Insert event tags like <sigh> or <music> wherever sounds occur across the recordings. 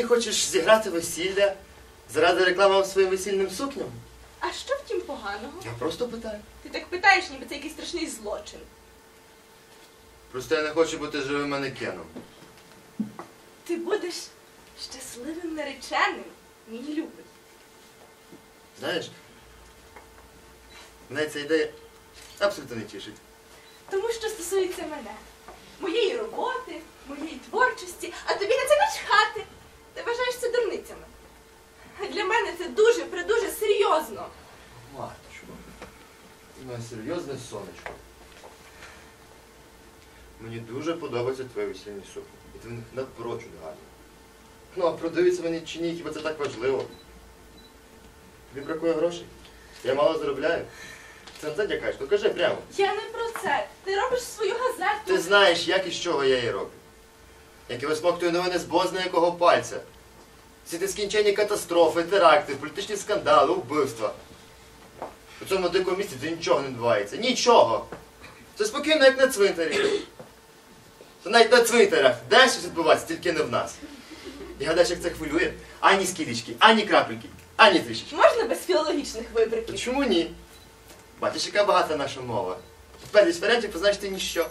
ти хочеш зіграти весілля заради реклами своїм весільним сукням? А що в тім поганого? Я просто питаю. Ти так питаєш, ніби це якийсь страшний злочин. Просто я не хочу бути живим манекеном. Ти будеш щасливим нареченим, мій любий. Знаєш, мене ця ідея абсолютно не тішить. Тому що стосується мене, моєї роботи, моєї творчості, а тобі на це начхати. Ти вважаєш це дурницями. А для мене це дуже, придуже серйозно. Маточко, ти моє серйозне сонечко. Мені дуже подобаються твої весільні сукні. І ти в них напрочуд гарні. Ну, а продаються вони чи ні, хіба це так важливо? Тобі бракує грошей? Я мало заробляю. Це на це дякаєш? Ну кажи прямо. Я не про це. Ти робиш свою газету. Ти знаєш, як і з чого я її роблю. Як я висмоктую новини з бозна якого пальця. Всі нескінченні катастрофи, теракти, політичні скандали, вбивства. Цьому дикому місці це нічого не відбувається. Нічого! Це спокійно, як на цвинтарі. Та навіть на цвинтарях де щось відбувається, тільки не в нас. І гадаєш, як це хвилює? Ані скілічки, ані крапельки, ані трішечки. Можна без філологічних вибриків? чому ні? Бачиш, яка багата наша мова. Безліч варіантів позначити ніщо.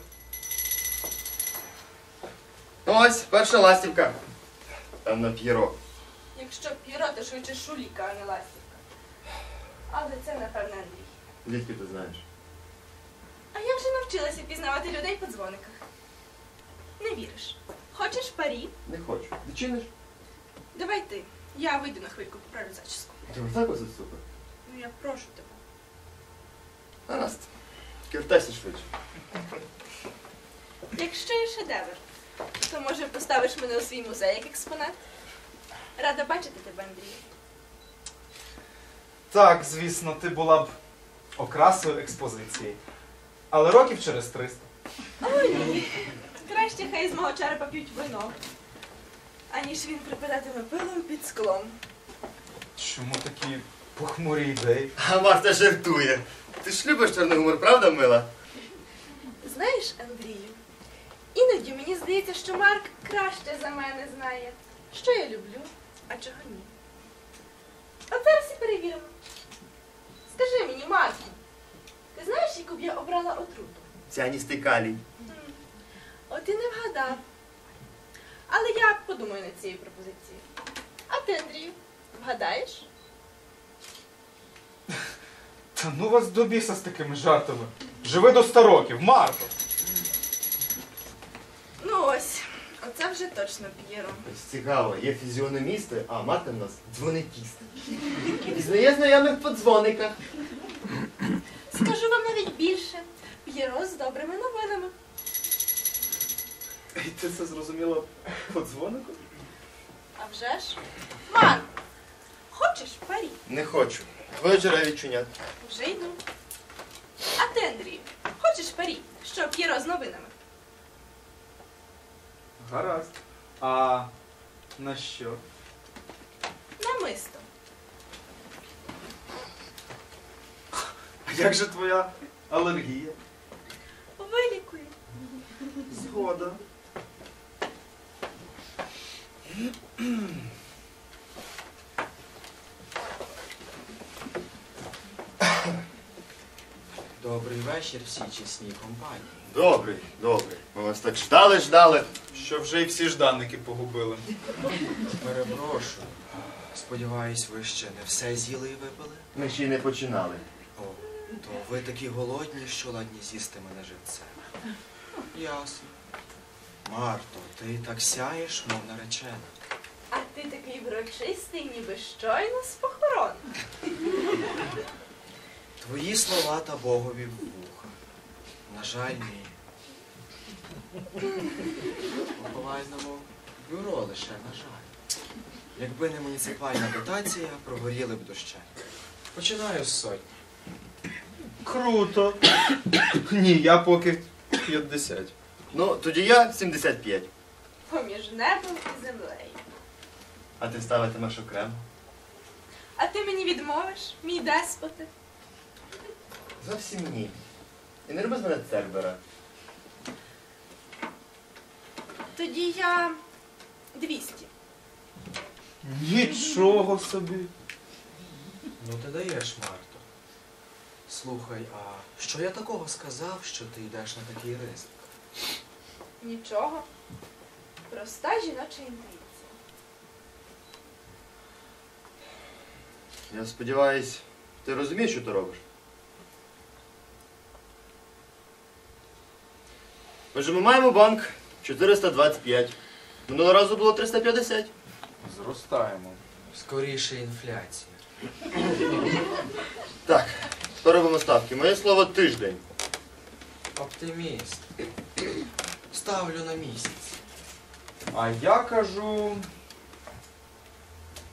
Ось, перша ластівка. Певно, п'єро. Якщо піро, то швидше шуліка, а не ластівка. Але це, напевне, Андрій. Звідки ти знаєш? А я вже навчилася пізнавати людей по дзвониках. Не віриш. Хочеш парі? Не хочу. Ти чиниш? Давай ти. Я вийду на хвильку, поправлю зачіску. Ти так ось супер. Ну я прошу тебе. Гаразд. Тільки швидше. Якщо є шедевр, то може поставиш мене у свій музей як експонат? Рада бачити тебе, Андрію. Так, звісно, ти була б окрасою експозиції. Але років через 300. Ой, ні. Краще хай з мого черепа п'ють вино, аніж він припадатиме пилом під склом. Чому такі похмурі ідеї? А Марта жартує. Ти ж любиш чорний гумор, правда, мила? Знаєш, Андрію, іноді мені здається, що Марк краще за мене знає, що я люблю, а чого ні. От зараз і перевіримо. Скажи мені, Марку, ти знаєш, яку б я обрала отруту? Ціаністий калій. От і не вгадав. Але я подумаю над цією пропозицією. А ти, Андрію, вгадаєш? Та ну вас до біса з такими жартами. Живи до 100 років, Марко! Ну ось, оце вже точно П'єро. Ось цікаво, є фізіономісти, а мати в нас дзвоникісти. Пізнає знайомих по дзвониках. Скажу вам навіть більше. П'єро з добрими новинами. І ти це зрозуміла по дзвонику? А вже ж? Марк, хочеш парі? Не хочу. Твоє джерело відчуняти. Вже йду. А ти, Андрію, хочеш парі? Що П'єро з новинами? Гаразд. А на що? Намисто. А як же твоя алергія? Вилікую. Згода. Добрий вечір всій чесній компанії. Добрий, добрий. Ми вас так ждали, ждали. Що вже й всі жданники погубили. Перепрошую. Сподіваюсь, ви ще не все з'їли і випили? Ми ще й не починали. О, то ви такі голодні, що ладні з'їсти мене живцем. <laughs> Ясно. Марто, ти так сяєш, мов наречена. А ти такий врочистий, ніби щойно з похорон. <laughs> Твої слова та Богові в вуха. На жаль, ні. У повальному бюро лише, на жаль. Якби не муніципальна дотація, прогоріли б дощем. Починаю з сотні. Круто. <coughs> Ні, я поки 50. Ну, тоді я 75. Поміж небом і землею. А ти ставитимеш окремо? А ти мені відмовиш, мій деспоте? Зовсім ні. І не роби з мене цербера. Тоді я 200. Нічого собі. Ну ти даєш, Марто. Слухай, а що я такого сказав, що ти йдеш на такий ризик? Нічого. Проста жіноча інтуїція. Я сподіваюсь, ти розумієш, що ти робиш? Отже, ми маємо банк 425. Минулого разу було 350. Зростаємо. Скоріше інфляція. Так, хто робимо ставки? Моє слово тиждень. Оптиміст. Ставлю на місяць. А я кажу.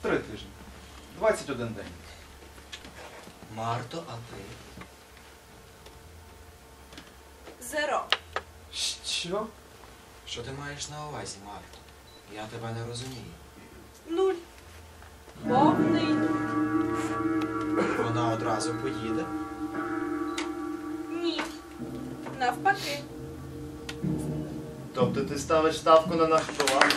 Три тижні. 21 день. Марто, а ти? Зеро. Що? Що ти маєш на увазі, Марто? Я тебе не розумію. Нуль. Повний одразу поїде. Ні. Навпаки. Тобто ти ставиш ставку на наш товар?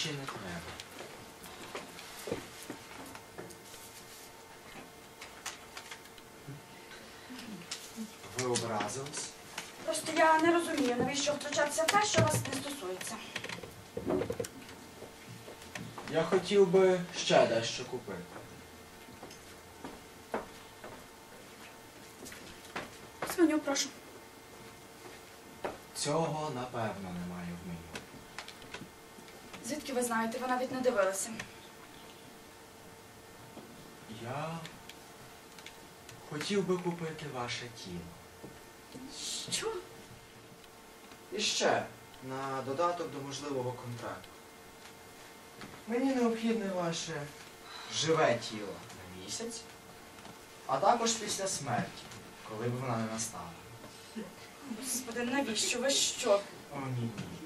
Здачі не треба. Ви образились? Просто я не розумію, навіщо втручатися в те, що вас не стосується. Я хотів би ще дещо купити. Свиню, прошу. Цього, напевно. Звідки ви знаєте, ви навіть не дивилися. Я хотів би купити ваше тіло. Що? І ще на додаток до можливого контракту. Мені необхідне ваше живе тіло на місяць, а також після смерті, коли б вона не настала. Господи, навіщо? Ви що? О, ні, ні.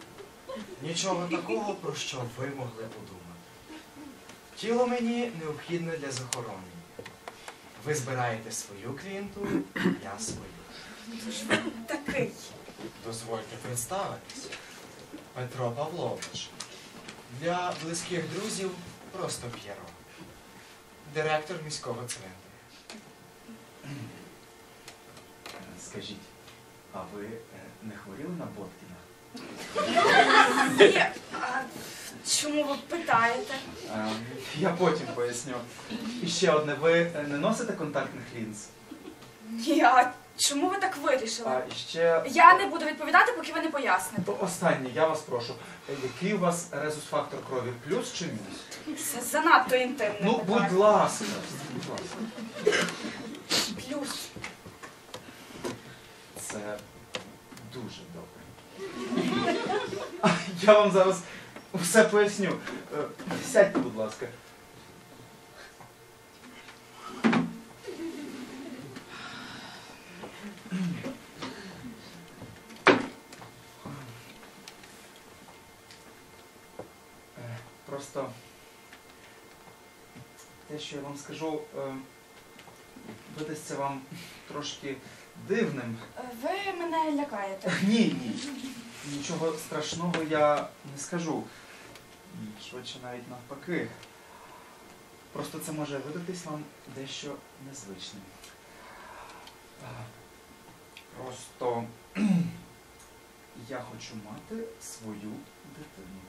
Нічого такого, про що ви могли подумати. Тіло мені необхідне для захоронення. Ви збираєте свою клієнтуру, я свою. Такий. Дозвольте представитись. Петро Павлович. Для близьких друзів просто П'єро. Директор міського центру. Скажіть, а ви е, не хворіли на Боткіна? <laughs> А чому ви питаєте? Е, Я потім поясню. І ще одне, ви не носите контактних лінз? Ні, а чому ви так вирішили? І ще Я не буду відповідати, поки ви не поясните. останнє, я вас прошу. Е, Який у вас резус-фактор крові? Плюс чи мінус? Це занадто інтимне. Ну, питання. будь ласка. Будь ласка. Плюс. Це дуже добре. <laughs> Я вам зараз все поясню. Е, Сядьте, будь ласка. Е, Просто Просто те, що я вам скажу, е, видасться вам трошки дивним. Ви мене лякаєте. Ні, ні. Нічого страшного я не скажу. Швидше навіть навпаки. Просто це може видатись вам дещо незвичним. Е, Просто <clears throat> я хочу мати свою дитину.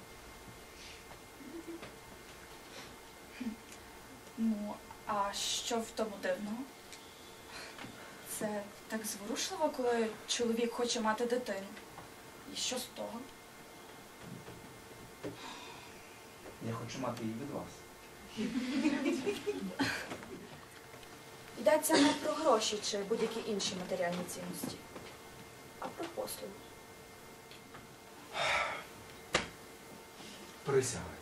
Ну, а що в тому дивного? Це так зворушливо, коли чоловік хоче мати дитину. І що з того? Я хочу мати її від вас. Йдеться не про гроші чи будь-які інші матеріальні цінності, а про послугу. Присягаюсь.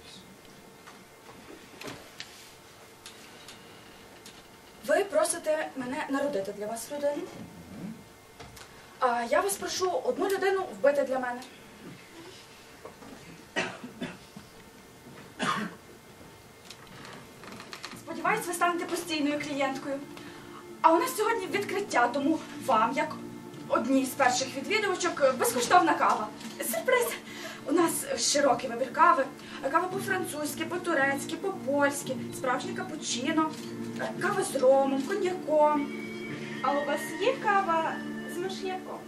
Ви просите мене народити для вас людину, а я вас прошу одну людину вбити для мене. Сподіваюсь, ви станете постійною клієнткою. А у нас сьогодні відкриття, тому вам, як одній з перших відвідувачок, безкоштовна кава. Сюрприз! У нас широкий вибір кави. Кава по-французьки, по-турецьки, по-польськи, справжнє капучино, кава з ромом, коньяком. А у вас є кава миш'яком?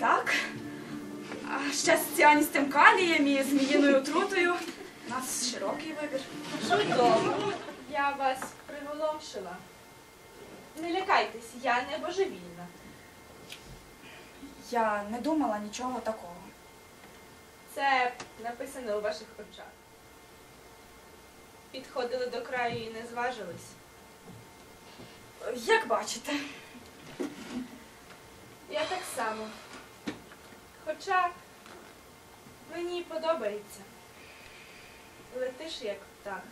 Так. А ще з ціаністим калієм і зміїною отрутою. У нас широкий вибір. Чудово. Я вас приголомшила. Не лякайтесь, я не божевільна. Я не думала нічого такого. Це написано у ваших очах. Підходили до краю і не зважились. Як бачите, Я так само. Хоча мені подобається. Летиш як птах.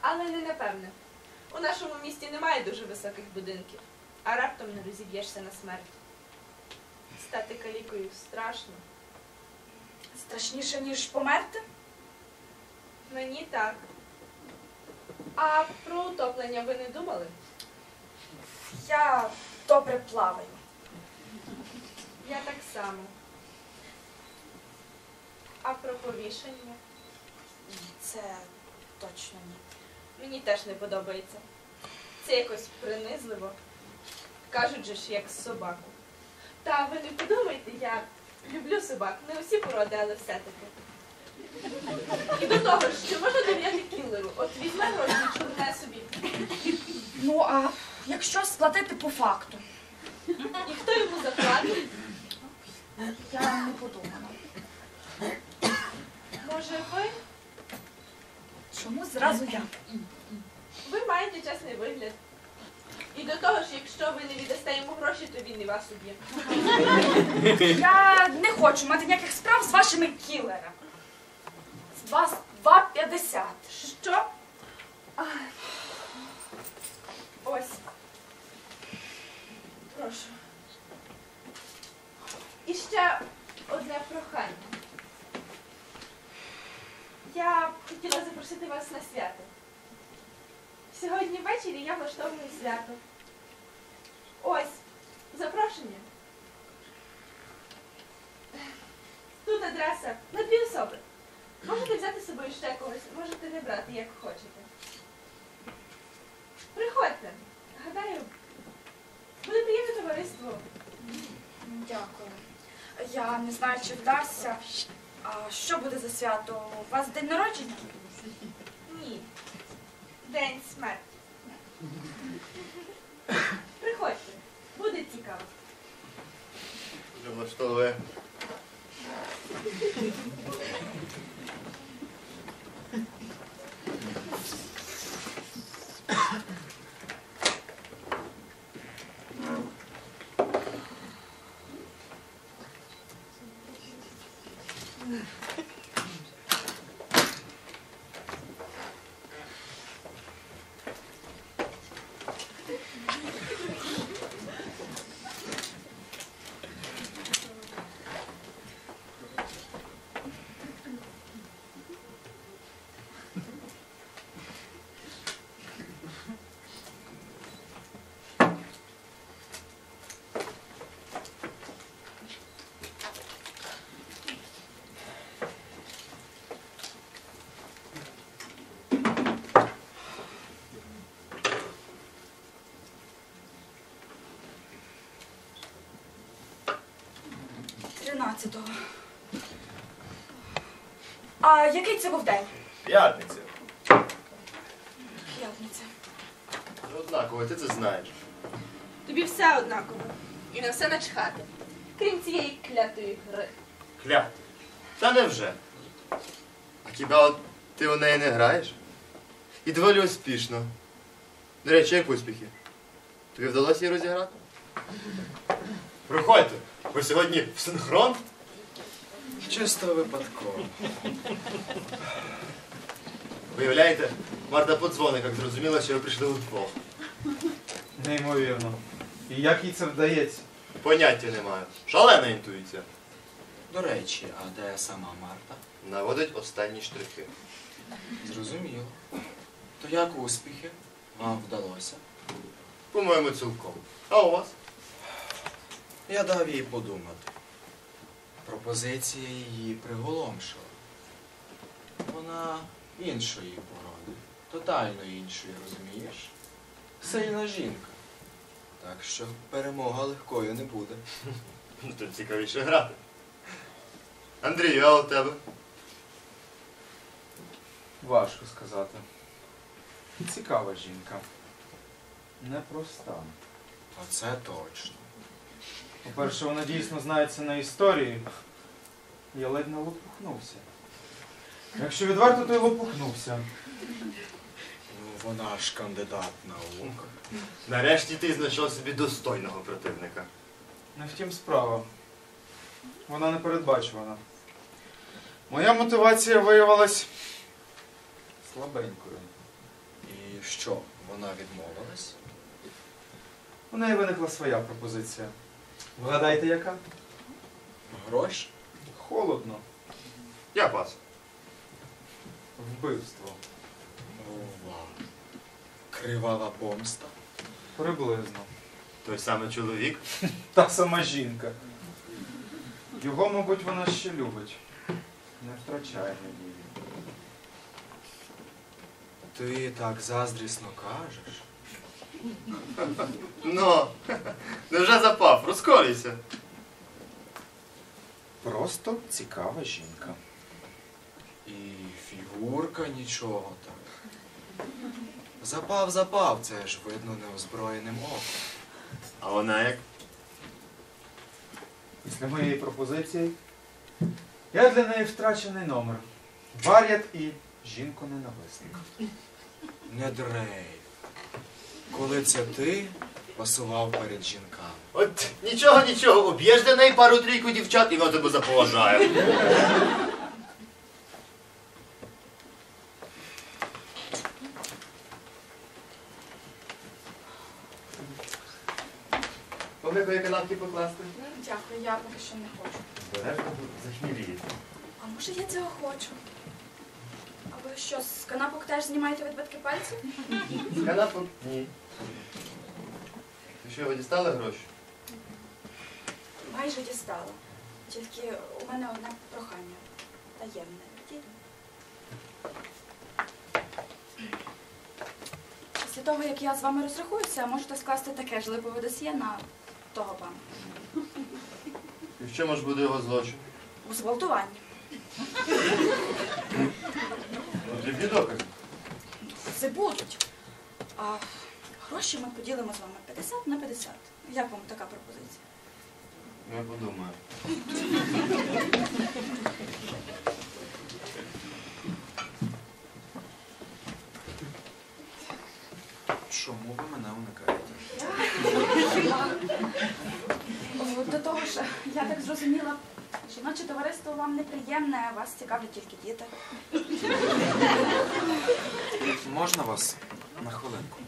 Але не напевне. У нашому місті немає дуже високих будинків, а раптом не розіб'єшся на смерть. Стати калікою страшно. страшніше, ніж померти. Мені так. А про утоплення ви не думали? Я добре плаваю. Я так само. А про повішення? Це точно ні. Мені теж не подобається. Це якось принизливо. Кажуть же ж, як собаку. Та ви не подумайте, я люблю собак. Не усі породи, але все-таки. І до того ж, чи можна довіряти кілеру? От візьме гроші, чорне собі. Ну, а якщо сплатити по факту, І хто йому заплатить? я не подумала. Може, ви? Чому зразу я? Ви маєте чесний вигляд. І до того ж, якщо ви не віддасте йому гроші, то він і вас уб'є. Я не хочу мати ніяких справ з вашими кілерами. Вас 2,50. Що? Ось. Прошу. І ще одне прохання. Я хотіла запросити вас на свято. Сьогодні ввечері я влаштовую свято. Ось, запрошення. Тут адреса на дві особи. Можете взяти з собою ще когось, можете не брати, як хочете. Приходьте. Гадаю, буде приємне товариство. Дякую. Я не знаю, чи вдасться. А що буде за свято? У вас день народження? Ні. День смерті. Приходьте. Буде цікаво. Вже влаштовує. 12-го. А який це був день? П'ятниця. П'ятниця. Однаково, ти це знаєш. Тобі все однаково. І на все начхати. Крім цієї клятої гри. Кля. Та невже? А хіба от ти у неї не граєш? І доволі успішно. До речі, як успіхи? Тобі вдалося її розіграти? Проходьте, ви сьогодні в синхрон? Чисто випадково. Виявляєте, Марта по дзвониках зрозуміла, що ви прийшли удвох. Неймовірно. І як їй це вдається? Поняття не маю. Шалена інтуїція. До речі, а де сама Марта? Наводить останні штрихи. Зрозуміло. То як успіхи? Вам вдалося? По-моєму, цілком. А у вас? Я дав їй подумати. Пропозиція її приголомшила. Вона іншої породи, тотально іншої, розумієш? Сильна жінка. Так що перемога легкою не буде. Ну, тут цікавіше грати. Андрію, а у тебе? Важко сказати. Цікава жінка. Непроста. Оце точно. По-перше, вона дійсно знається на історії. Я ледь не лопухнувся. Якщо відверто, то й лопухнувся. Ну, вона ж кандидат наук. Нарешті ти знайшов собі достойного противника. Не втім справа. Вона не передбачувана. Моя мотивація виявилась слабенькою. І що, вона відмовилась? У неї виникла своя пропозиція. Вгадайте, яка? Гроші? Холодно. Я пас. Вбивство. Ова. Кривава помста. Приблизно. Той самий чоловік. Та сама жінка. Його, мабуть, вона ще любить. Не втрачає надії. Ти так заздрісно кажеш. Ну, невже запав? Розколюйся. Просто цікава жінка. І фігурка нічого так. Запав, запав, це ж видно неозброєним оком. А вона як? Після моєї пропозиції я для неї втрачений номер. Вар'ят і жінко-ненависник. Не дрейф. Коли це ти пасував перед жінками. От нічого, нічого, об'єш для неї пару-трійку дівчат і вона тебе заповажає. Помикає канапки покласти. Дякую, я поки що не хочу. Бережно захміліє. А може я цього хочу? Ви що, з канапок теж знімаєте відбитки пальців? З канапок? Ні. Ти що, ви дістали гроші? Майже дістала. Тільки у мене одне прохання. Таємне. Після того, як я з вами розрахуюся, можете скласти таке ж липове досьє на того пана. І в чому ж буде його злочин? У зґвалтуванні. <laughs> Потрібні докази. Це будуть. А гроші ми поділимо з вами 50 на 50. Як вам така пропозиція? Я подумаю. Чому ви мене уникаєте? До того ж, я так зрозуміла, жіноче товариство вам неприємне, а вас цікавлять тільки діти. Можна вас на хвилинку?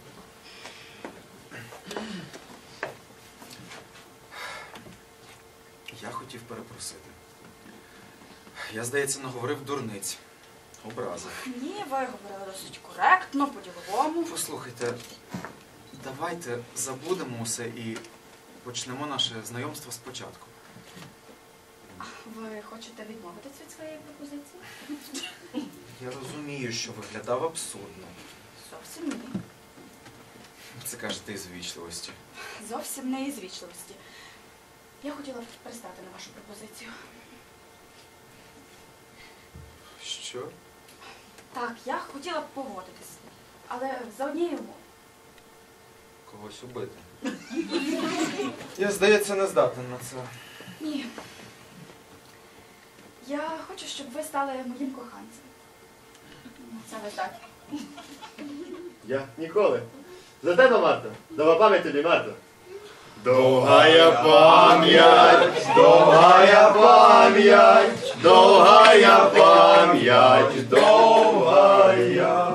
Я хотів перепросити. Я, здається, наговорив дурниць. Образи. Ні, ви говорили досить коректно, по-діловому. Послухайте, давайте забудемо усе і почнемо наше знайомство спочатку. Ви хочете відмовитись від своєї пропозиції? Я розумію, що виглядав абсурдно. Зовсім ні. Це кажете із вічливості. Зовсім не із вічливості. Я хотіла б пристати на вашу пропозицію. Що? Так, я хотіла б погодитись, але за однією умовою. Когось убити. Я, здається, не здатен на це. Ні. Я хочу, щоб ви стали моїм коханцем. Саме так. Я ніколи. За тебе, Марта. Дова пам'ять тобі, Марта. Довгая пам'ять, довгая пам'ять, довгая пам'ять, довгая.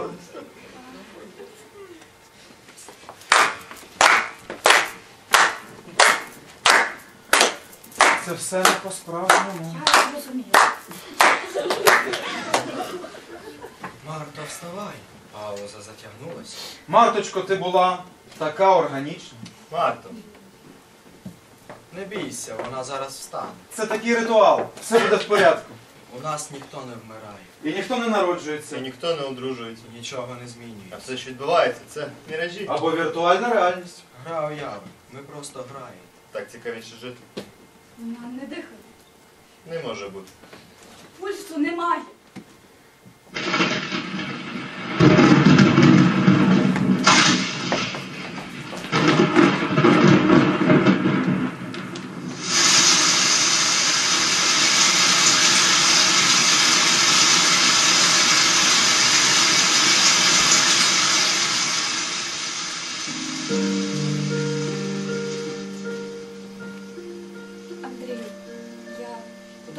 Це все не по-справжньому. Я розумію. Марта, вставай. Пауза затягнулася. Марточко, ти була така органічна. Марта. Не бійся, вона зараз встане. Це такий ритуал. Все буде в порядку. У нас ніхто не вмирає, І ніхто не народжується. І ніхто не одружується. і нічого не змінюється. А все, що відбувається, це міражі. Або віртуальна реальність. Гра уяви. Ми просто граємо. Так цікавіше жити. Вона не дихає. Не може бути. Пульсу немає.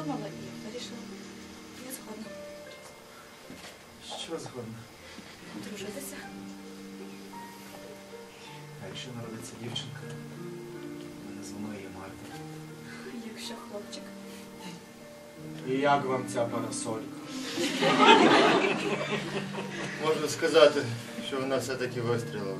Подумала і вирішила. Я згодна Що згодна? одружитися. А якщо народиться дівчинка, ми назвемо її Марта. Якщо хлопчик. І як вам ця парасолька? Можна сказати, що вона все-таки вистрілила.